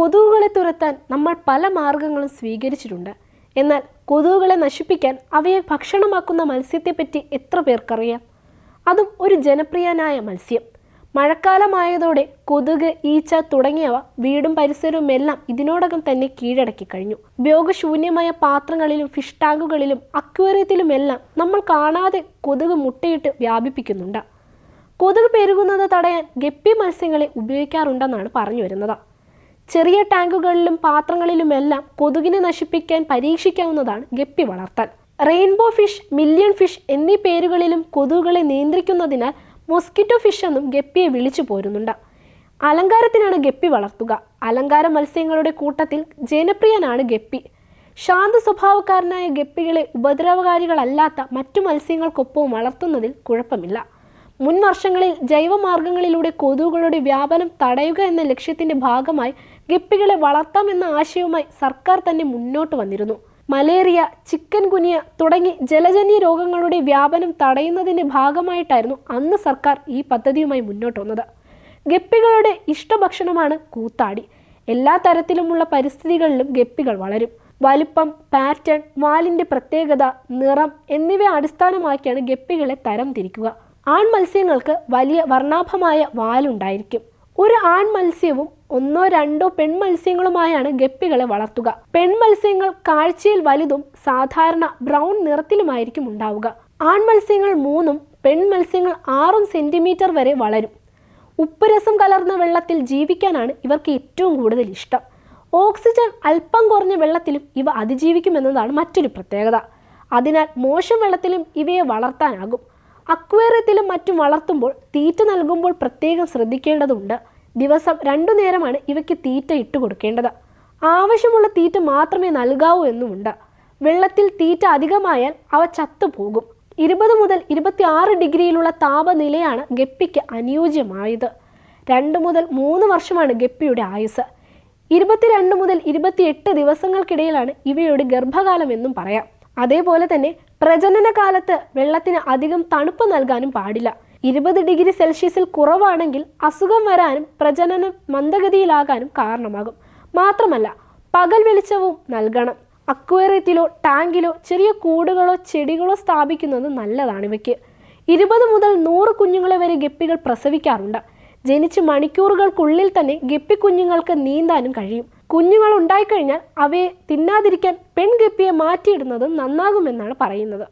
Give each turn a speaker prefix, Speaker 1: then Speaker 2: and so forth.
Speaker 1: കൊതുകുകളെ തുരത്താൻ നമ്മൾ പല മാർഗങ്ങളും സ്വീകരിച്ചിട്ടുണ്ട്. എന്നാൽ കൊതുകുകളെ നശിപ്പിക്കാൻ അവയെ ഭക്ഷണമാക്കുന്ന മത്സ്യത്തെപ്പറ്റി എത്ര പേർക്കറിയാം? അതും ഒരു ജനപ്രിയനായ മത്സ്യം. മഴക്കാലമായതോടെ കൊതുക് ഈച്ച തുടങ്ങിയവ വീടും പരിസരവും എല്ലാം ഇതിനോടകം തന്നെ കീഴടക്കി കഴിഞ്ഞു. ഉപയോഗശൂന്യമായ പാത്രങ്ങളിലും ഫിഷ് ടാങ്കുകളിലും അക്വേറിയത്തിലുമെല്ലാം നമ്മൾ കാണാതെ കൊതുക് മുട്ടയിട്ട് വ്യാപിപ്പിക്കുന്നുണ്ട്. കൊതുക് പെരുകുന്നത് തടയാൻ ഗപ്പി മത്സ്യങ്ങളെ ഉപയോഗിക്കാറുണ്ടെന്നാണ് പറഞ്ഞു വരുന്നത്. ചെറിയ ടാങ്കുകളിലും പാത്രങ്ങളിലുമെല്ലാം കൊതുകിനെ നശിപ്പിക്കാൻ പരീക്ഷിക്കാവുന്നതാണ് ഗപ്പി വളർത്തൽ. റെയിൻബോ ഫിഷ് മില്യൺ ഫിഷ് എന്നീ പേരുകളിലും കൊതുകുകളെ നിയന്ത്രിക്കുന്നതിനാൽ മൊസ്കിറ്റോ ഫിഷ് എന്നും ഗപ്പിയെ വിളിച്ചു പോരുന്നുണ്ട്. അലങ്കാരത്തിനാണ് ഗപ്പി വളർത്തുക. അലങ്കാര മത്സ്യങ്ങളുടെ കൂട്ടത്തിൽ ജനപ്രിയനാണ് ഗപ്പി. ശാന്ത സ്വഭാവക്കാരനായ ഗപ്പികളെ ഉപദ്രവകാരികളല്ലാത്ത മറ്റു മത്സ്യങ്ങൾക്കൊപ്പവും വളർത്തുന്നതിൽ കുഴപ്പമില്ല. മുൻ വർഷങ്ങളിൽ ജൈവമാർഗങ്ങളിലൂടെ കൊതുകുകളുടെ വ്യാപനം തടയുക എന്ന ലക്ഷ്യത്തിന്റെ ഭാഗമായി ഗപ്പികളെ വളർത്താം എന്ന ആശയവുമായി സർക്കാർ തന്നെ മുന്നോട്ട് വന്നിരുന്നു. മലേറിയ ചിക്കൻ കുനിയ തുടങ്ങി ജലജന്യ രോഗങ്ങളുടെ വ്യാപനം തടയുന്നതിന്റെ ഭാഗമായിട്ടായിരുന്നു അന്ന് സർക്കാർ ഈ പദ്ധതിയുമായി മുന്നോട്ട് വന്നത്. ഗപ്പികളുടെ ഇഷ്ടഭക്ഷണമാണ് കൂത്താടി. എല്ലാ തരത്തിലുമുള്ള പരിസ്ഥിതികളിലും ഗപ്പികൾ വളരും. വലിപ്പം പാറ്റേൺ വാലിന്റെ പ്രത്യേകത നിറം എന്നിവയെ അടിസ്ഥാനമാക്കിയാണ് ഗപ്പികളെ തരം തിരിക്കുക ആൺ മത്സ്യങ്ങൾക്ക് വലിയ വർണാഭമായ വാലുണ്ടായിരിക്കും. ഒരു ആൺ മത്സ്യവും ഒന്നോ രണ്ടോ പെൺമത്സ്യങ്ങളുമായാണ് ഗപ്പികളെ വളർത്തുക. പെൺമത്സ്യങ്ങൾ കാഴ്ചയിൽ വലുതും സാധാരണ ബ്രൗൺ നിറത്തിലുമായിരിക്കും ഉണ്ടാവുക. ആൺ മത്സ്യങ്ങൾ മൂന്നും പെൺമത്സ്യങ്ങൾ ആറും സെന്റിമീറ്റർ വരെ വളരും. ഉപ്പുരസം കലർന്ന വെള്ളത്തിൽ ജീവിക്കാനാണ് ഇവർക്ക് ഏറ്റവും കൂടുതൽ ഇഷ്ടം. ഓക്സിജൻ അല്പം കുറഞ്ഞ വെള്ളത്തിലും ഇവ അതിജീവിക്കുമെന്നതാണ് മറ്റൊരു പ്രത്യേകത. അതിനാൽ മോശം വെള്ളത്തിലും ഇവയെ വളർത്താനാകും. അക്വേറിയത്തിലും മറ്റും വളർത്തുമ്പോൾ തീറ്റ നൽകുമ്പോൾ പ്രത്യേകം ശ്രദ്ധിക്കേണ്ടതുണ്ട്. ദിവസം രണ്ടു നേരമാണ് ഇവയ്ക്ക് തീറ്റ ഇട്ട് കൊടുക്കേണ്ടത്. ആവശ്യമുള്ള തീറ്റ മാത്രമേ നൽകാവൂ എന്നുമുണ്ട്. വെള്ളത്തിൽ തീറ്റ അധികമായാൽ അവ ചത്തുപോകും ഇരുപത് മുതൽ ഇരുപത്തി ആറ് ഡിഗ്രിയിലുള്ള താപനിലയാണ് ഗപ്പിക്ക് അനുയോജ്യമായത്. രണ്ട് മുതൽ മൂന്ന് വർഷമാണ് ഗപ്പിയുടെ ആയുസ് ഇരുപത്തിരണ്ട് മുതൽ ഇരുപത്തിയെട്ട് ദിവസങ്ങൾക്കിടയിലാണ് ഇവയുടെ ഗർഭകാലം എന്നും പറയാം. അതേപോലെ തന്നെ പ്രജനന കാലത്ത് വെള്ളത്തിന് അധികം തണുപ്പ് നൽകാനും പാടില്ല. ഇരുപത് ഡിഗ്രി സെൽഷ്യസിൽ കുറവാണെങ്കിൽ അസുഖം വരാനും പ്രജനനം മന്ദഗതിയിലാകാനും കാരണമാകും. മാത്രമല്ല പകൽ വെളിച്ചവും നൽകണം. അക്വേറിയത്തിലോ ടാങ്കിലോ ചെറിയ കൂടുകളോ ചെടികളോ സ്ഥാപിക്കുന്നത് നല്ലതാണ് ഇവയ്ക്ക്. ഇരുപത് മുതൽ നൂറ് കുഞ്ഞുങ്ങളെ വരെ ഗപ്പികൾ പ്രസവിക്കാറുണ്ട്. ജനിച്ച് മണിക്കൂറുകൾക്കുള്ളിൽ തന്നെ ഗപ്പി കുഞ്ഞുങ്ങൾക്ക് നീന്താനും കഴിയും. കുഞ്ഞുങ്ങൾ ഉണ്ടായിക്കഴിഞ്ഞാൽ അവയെ തിന്നാതിരിക്കാൻ പെൺഗപ്പിയെ മാറ്റിയിടുന്നതും നന്നാകുമെന്നാണ് പറയുന്നത്